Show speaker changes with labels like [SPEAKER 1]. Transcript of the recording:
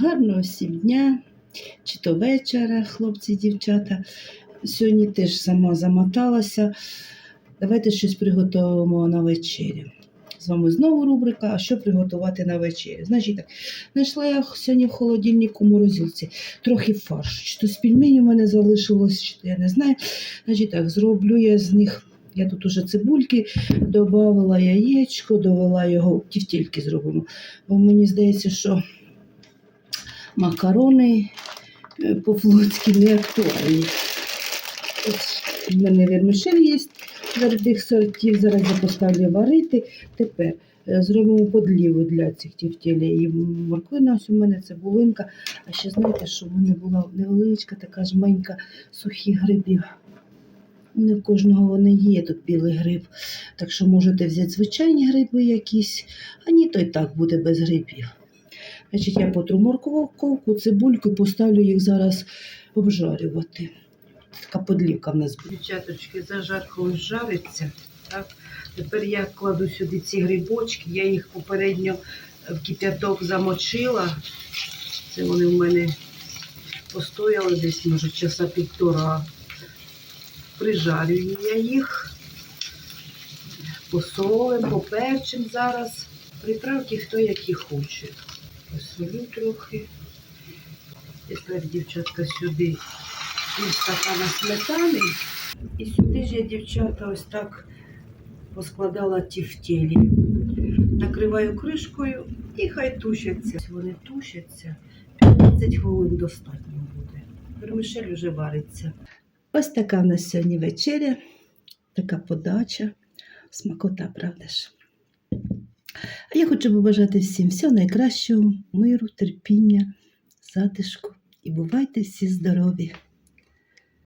[SPEAKER 1] Гарного всім дня, чи то вечора, хлопці, дівчата. Сьогодні теж сама замоталася. Давайте щось приготуємо на вечерю. З вами знову рубрика, а що приготувати на вечерю. Значить так, знайшла я сьогодні в холодильнику морозилці трохи фаршу. Чи то з пельмені у мене залишилось, чи то я не знаю. Значить так, зроблю я з них. Я тут уже цибульки додавала яєчко, довела його, тівтільки зробимо. Бо мені здається, що макарони е, по-флотськи не актуальні. В мене вермишель є твердих сортів. Зараз я поставлю варити. Тепер е, зробимо подліву для цих тівтєлей. І морквина ось у мене цибулинка. А ще знаєте, що в мене була невеличка така жменька сухих грибів. Не в кожного вони є тут білий гриб. Так що можете взяти звичайні гриби якісь, а ні, то й так буде без грибів. Значить, я потру морковку, цибульку і поставлю їх зараз обжарювати. Така подлівка в нас буде. Дівчаточки, зажарка ось жариться. Так? Тепер я кладу сюди ці грибочки, я їх попередньо в кип'яток замочила. Це вони в мене постояли десь, може, часа півтора. Прижарюю я їх, посолим, поперчим зараз. Приправки хто які хоче. Посолю трохи. Тепер, дівчатка, сюди пів стакана сметани. І сюди ж я, дівчата, ось так поскладала ті тілі. Накриваю кришкою і хай тушаться. Вони тушаться. 15 хвилин достатньо буде. Вермишель вже вариться. Ось така в нас сьогодні вечеря, така подача. Смакота, правда ж? А я хочу побажати всім всього найкращого, миру, терпіння, затишку. І бувайте всі здорові!